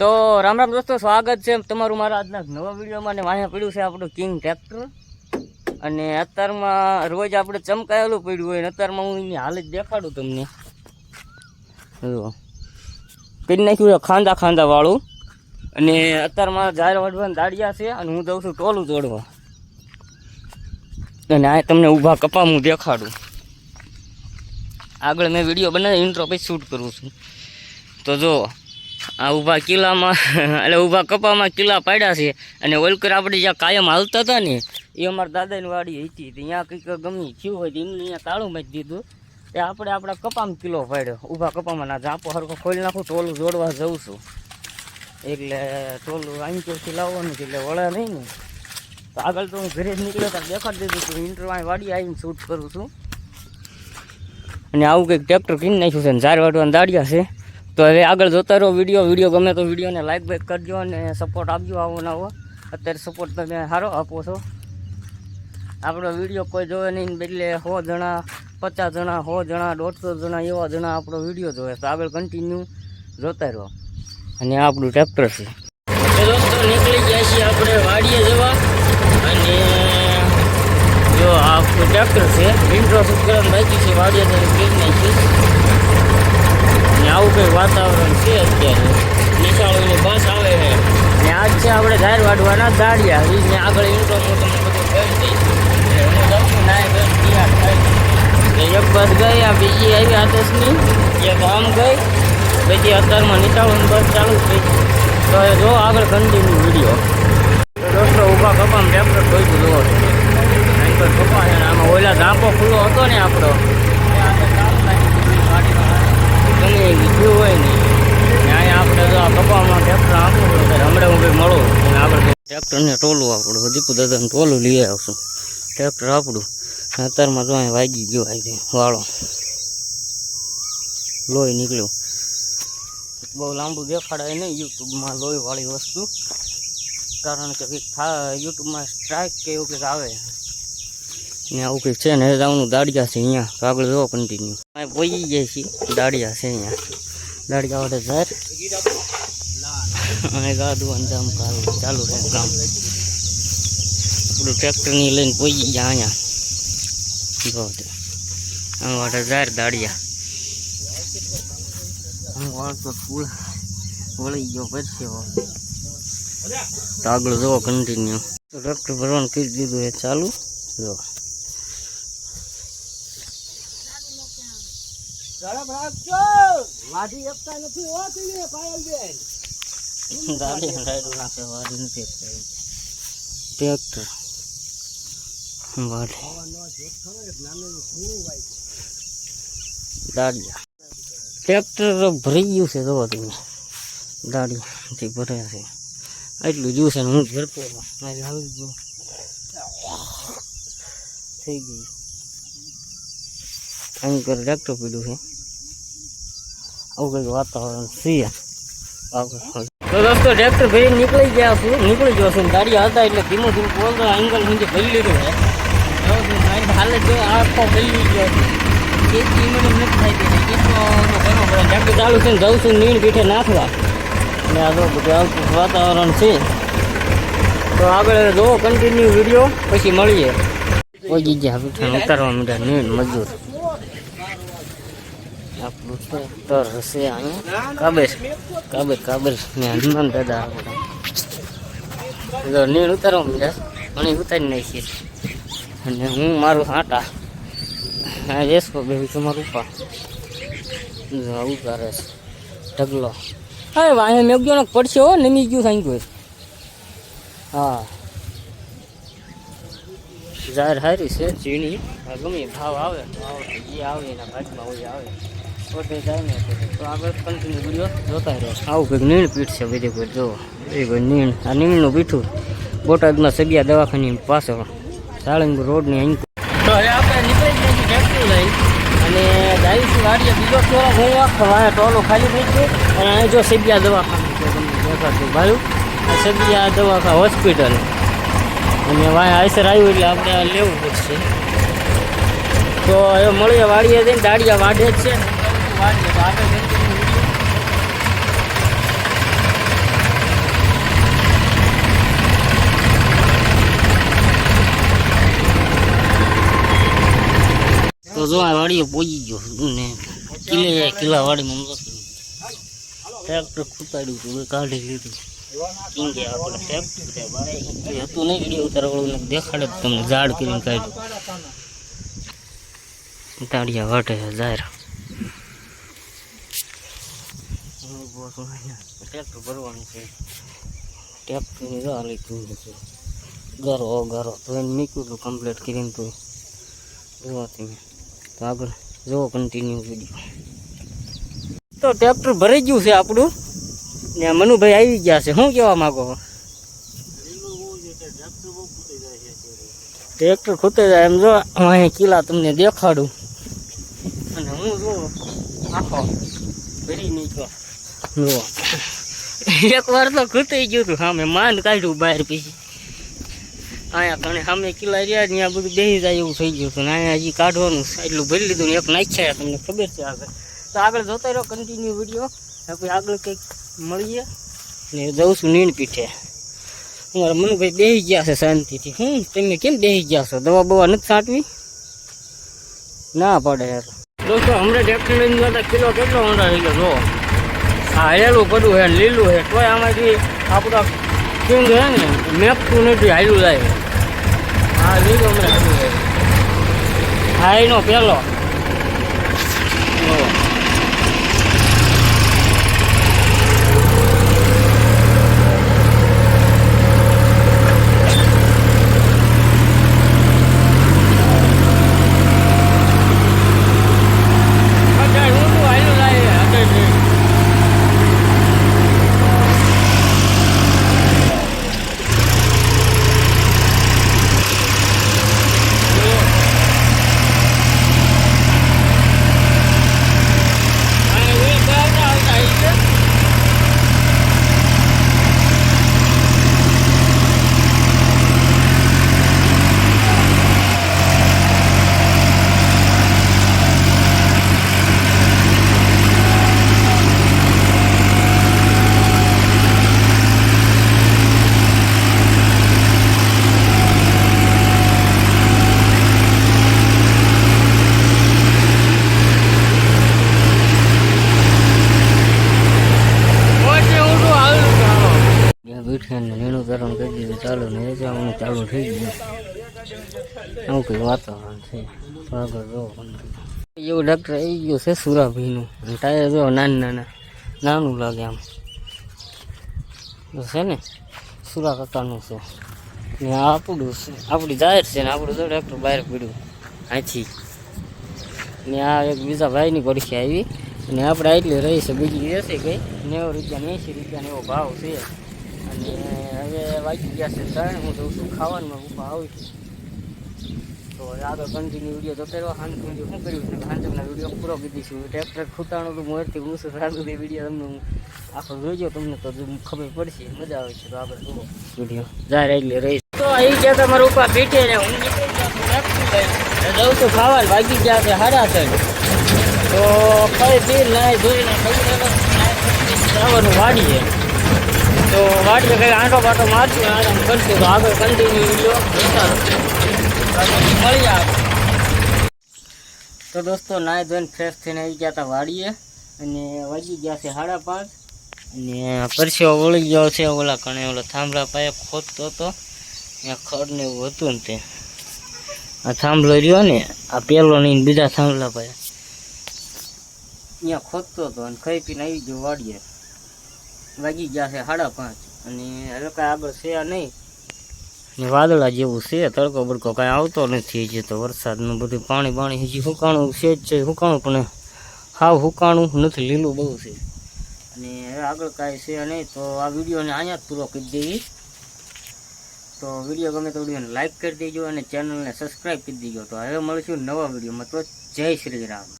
તો રામ રામ દોસ્તો, સ્વાગત છે તમારું મારા આજના નવા વિડીયોમાં. ને વાંહે પડ્યું છે આપણું કિંગ ટ્રેક્ટર અને અત્યારમાં રોજ આપણે ચમકાયેલું પડ્યું હોય ને, અત્યારમાં હું એની હાલત દેખાડું તમને. જુઓ કરી નાખ્યું છે ખાંદા ખાંદા વાળું. અને અત્યારમાં જાહેર વાઢવાના દાડિયા છે અને હું જઉં છું ટોલું તોડવા. અને આ તમને ઊભા કપા હું દેખાડું. આગળ મેં વીડિયો બનાવી ઇન્ટ્રો પછી શૂટ કરું છું. તો જો. આ ઊભા કિલ્લામાં, એટલે ઊભા કપામાં કિલ્લા પાડ્યા છે. અને ઓલકર આપણે જ્યાં કાયમ હાલતા હતા ને, એ અમારા દાદાની વાડી હતી. ત્યાં કંઈક ગમી થયું હોય તો એમને અહીંયા તાળું મારી દીધું. એ આપણે આપણા કપામાં કિલ્લો પાડ્યો. ઊભા કપામાં ના જાપો હરખો ખોલી નાખું, ટોલું જોડવા જઉં છું. એટલે ટોલું આંચોથી લાવવાનું છે, એટલે વળે નહીં ને. તો આગળ તો હું ઘરે જ નીકળ્યો ત્યારે દેખાડી દીધું હતું ઇન્ટરવાય વાડી આવીને શૂટ કરું છું. અને આવું કંઈક ટ્રેક્ટર કિન નાખ્યું છે ને ઝાર વાટવાના દાડિયા છે. તો હવે આગળ જોતા રહો વીડિયો વીડિયો ગમે તો વિડીયોને લાઇક બાઇક કરજો અને સપોર્ટ આપજો આવો ને આવો. અત્યારે સપોર્ટ તમે સારો આપો છો. આપણો વીડિયો કોઈ જોવે નહીં બદલે સો જણા, પચાસ જણા, સો જણા, દોઢસો જણા એવા જણા આપણો વીડિયો જોવે. તો આગળ કન્ટિન્યુ જોતા રહો. અને આપણું ટ્રેક્ટર છે. દોસ્તો, નીકળી ગયા છીએ આપણે વાડીએ જવા. અને જો આપણું ટ્રેક્ટર છે. વિન્ડ્રો કરવાનું બાકી છે, વાડીએ તો કરી નાખીશ ને આવું કંઈ વાતાવરણ છે અત્યારે? નિશાળોની બસ આવે છે. ને આજ છે આપણે ધાર વાઢવાના દાડિયા ને આગળ હું તમને બધું કરી દઈશ હું જાઉં નાય બેન તૈયાર ને એક બસ ગઈ, આ બીજી આવી આદેશની એક આમ ગઈ. પછી અત્યારમાં નિશાળોની બસ ચાલુ થઈ તો જો આગળ કન્ટિન્યુ વીડિયો દોસ્તો, ઊભા કપામ ટ્રેક્ટર જોઈતું જોવો. અહીં પર કપા છે આમાં ઓલા ઝાંપો ખુલ્લો હતો ને આપણો. ગમે એ ગયું હોય ને અહીંયા આપણે તો આ કપામાં ટ્રેક્ટર આપવું પડે હમણાં હું કંઈ મળું, અને આપણે ટ્રેક્ટરને ટોલું આપણું દીપુ દાદાને ટોલું લઈ આવશું. ટ્રેક્ટર આપણું અત્યારમાં જો અહીં વાગી ગયો આવી વાળો. લોહી નીકળ્યું. બહુ લાંબુ દેખાડાય નહીં યુટ્યુબમાં લોહી વાળી વસ્તુ, કારણ કે કંઈક યુટ્યુબમાં સ્ટ્રાઇક કે એવું કંઈક આવે. ને આવું કંઈક છે ને જવાનું દાડિયા છે અહીંયા. તો આગળ જોવો કન્ટિન્યુ અહીં પોઈ જાય છે દાડિયા છે અહીંયા. દાડિયા વાળે ઝાર અને ગાદું અંજામ ચાલુ ચાલુ છે કામ. આપણું ટ્રેક્ટરની લઈને પોઈ ગયા અહીંયા. જો આમ વાળે ઝાર દાડિયા. આમ વાળતો ફૂલ વળી ગયો પછી તો આગળ જોવો કન્ટિન્યુ ટ્રેક્ટર ભરવાનું કરી દીધું એ ચાલુ. જો. નાખે વાડી નથી કરી. ટ્રેક્ટર. વાડી દાડિયા. ટ્રેક્ટર ભરી ગયું છે, જોવા તમે. દાડિયાથી ભરે છે. એટલું જ્યુસ છે હું ભરતો હતો. ગયો થઈ ગયું અહીં કરે ટ્રેક્ટર પીડ્યું છે. આવું કંઈક વાતાવરણ છે. તો દોસ્તો ટ્રેક્ટર ભાઈ નીકળી ગયા છું નીકળી ગયો છું ગાડી હતા એટલે ધીમો ધીમો બોલતો એંગલ સુધી ભરી લીધું છે. જો હાલત જો આખો ભરી ગયો ખેતી મને નથી થાય કે ટ્રેક્ટર ચાલુ છે ને જાઉં છું નીણ પીઠે નાખવા અને આ તો બધું વાતાવરણ છે. તો આગળ જોવો કન્ટિન્યુ વીડિયો પછી મળીએ. કોઈ જગ્યા ઉતારવા માંડ્યા નીણ મજૂર. આપણું તર હશે અહીંયા? કાબેર કાબેર કાબેર ને હનુમાન દાદા તો નીણ ઉતારવા માંડ્યા. અને ઉતારી નાખીએ અને હું મારું આટા. હા વેસકો બે તમારું ઉપા. આવું કરે છે. ઢગલો. હા વાંહે મેં ગયો ને પડશે હો નમી ગયું થઈ ગયું હા. જાહેર હારી છે ચીણી આ ગમે ભાવ આવે ભાવ જે આવે એના ભાગમાં હોય આવે. પોતે જાય ને તો આગળ કન્ટિન્યુ વીડિયો જોતા રહે. આવું કંઈક નીણ પીઠ છે બધી કોઈ જો એ કોઈ નીણ. આ નીણનું પીઠું બોટાદમાં સગિયા દવાખાની પાછળ સાળંગપુર રોડની અહીં. તો હવે આપણે નીકળી ગયા છીએ લઈ અને વાડીએ બીજો ટોલો ટોલો ખાલી થઈ અને અહીં જો સગિયા દવાખાનું છે તમને દેખાડતું ભાઈ આ સગિયા દવાખા હોસ્પિટલ. અને વાય આયસર આવ્યું એટલે આપણે આ લેવું પડશે. તો હવે મળીએ વાડીએ જઈને. દાડિયા વાઢે જ છે. થોડીક વાર ગયો ને કિલે કિલ્લા વાડીમાં મમ્મી ટ્રેક્ટર ખૂટાડ્યું હતું કાઢી લીધું. કિંગે આપણે હતું નહીં વીડિયો ઉતારવાળું દેખાડે તમને, ઝાડ કરીને કાઢ્યું. તાળિયા વાટે જાય ટ્રેક્ટર ભરવાનું છે. ટ્રેક્ટરની જો હાલી છે. ગારો ગારો તો એને મીકું હતું કમ્પ્લીટ કરીને તો જોવા તમે. તો આગળ જુઓ કન્ટિન્યુ વીડિયો તો ટ્રેક્ટર ભરાઈ ગયું છે આપણું. ને મનુભાઈ આવી ગયા છે. શું કહેવા માગો ટ્રેક્ટર ખૂટે જાય એમ જો. હું અહીં કિલ્લા તમને દેખાડું. અને હું જો આખો ભરી નીકળો. જો એક વાર તો ખૂતી ગયું હતું સામે, માંડ કાઢ્યું બહાર પછી. અહીંયા તને સામે કિલ્લા રહ્યા, ત્યાં બધું બેસી જાય એવું થઈ ગયું હતું. ને અહીંયા હજી કાઢવાનું એટલું ભરી લીધું ને એક નાખ્યા તમને ખબર છે આગળ. તો આગળ જોતા રહ્યો કન્ટિન્યુ વીડિયો પછી આગળ કંઈક મળીએ. ને જઉં છું નીણ પીઠે અમારા મનુભાઈ બેસી ગયા છે શાંતિથી. હું? તમે કેમ બેસી ગયા છો? દવા બવા નથી છાંટવી? ના પડે યાર. દોસ્તો, હમણાં લઈને જતા કિલો કેટલો ઊંડા થઈ ગયો જો. હા હેલું પડ્યું હે, લીલું હે. તોય આમાંથી આપણા કિંગ હે ને, મેપતું નથી, હાલ્યું જાય. હા લીલું હમણાં હાલ્યું હે હા એનો પહેલો જો. અત્યારે ઊંધું હાલ્યું જાય અત્યારે નીણું તરણ ચાલુ ને જવાનું ચાલુ થઈ ગયું. આવું કંઈ વાતાવરણ છે. આગળ જો એવું ડૉક્ટર આવી ગયું છે સુરાભાઈનું. ટાયર જો નાના નાના, નાનું લાગે આમ. છે ને, સુરા કાકાનું છે. ને આપણું છે, આપણી જાહેર છે ને આપણું જો ડૉક્ટર બહાર પડ્યું. આથી. ને આ એક બીજા ભાઈની પડખી આવી. અને આપણે આટલી રહી છે, બીજી રહેશે કઈ નેવું રૂપિયા એંસી રૂપિયાનો એવો ભાવ છે. અને હવે વાગી ગયા છે ત્રણ. હું જઉં છું ખાવાનું ઊભા આવું છું. તો આગળ કન્ટિન્યુ વીડિયો તો રહ્યો. હાંજ સુધી શું કર્યું છે? હાંજના વીડિયો પૂરો કીધી છું. ટ્રેક્ટર ખૂટાણું તો મોરથી ઊંચું સારું તે વીડિયો તમને હું આખો જોઈજો તમને તો ખબર પડશે. મજા આવે છે. તો આગળ જુઓ. વીડિયો જાય એટલે રહી. તો એ ગયા તમારું ઉપર બેઠે ને હું છું. જઉં છું ખાવાનું વાગી ગયા છે હારા છે. તો કઈ બિલ નાય ધોઈને જવાનું વાડીએ. વાડીએ કંઈક આંટો બાટો મારશું આરામ કરશું. તો આગળ મળી તો દોસ્તો નાય ધોઈને ફ્રેશ થઈને આવી ગયા હતા વાડીએ. અને વાગી ગયા છે સાડા પાંચ. અને પરસીઓ વળી ગયો છે, ઓલા કણે ઓલા થાંભલા પાયે ખોદતો હતો. ત્યાં ખડ ને એવું હતું ને તે. આ થાંભલો રહ્યો ને, આ પેલો નહીં બીજા થાંભલા પાયે ત્યાં ખોદતો હતો અને ખાઈ પીને આવી ગયો વાડીએ. વાગી ગયા છે સાડા પાંચ. અને હવે કાંઈ આગળ છે નહીં. ને વાદળા જેવું છે તડકો બડકો કાંઈ આવતો નથી હજી તો વરસાદનું બધું પાણી પાણી હજી હુકાણું છે જ છે હુકાણું પણ હાવ હુકાણું નથી લીલું બહુ છે. અને હવે આગળ કાંઈ છે નહીં તો આ વિડીયોને અહીંયા જ પૂરો કરી દેવી તો વીડિયો ગમે તો વિડીયોને લાઈક કરી દેજો અને ચેનલને સબસ્ક્રાઈબ કરી દેજો. તો હવે મળીશું નવા વિડીયોમાં. તો જય શ્રી રામ.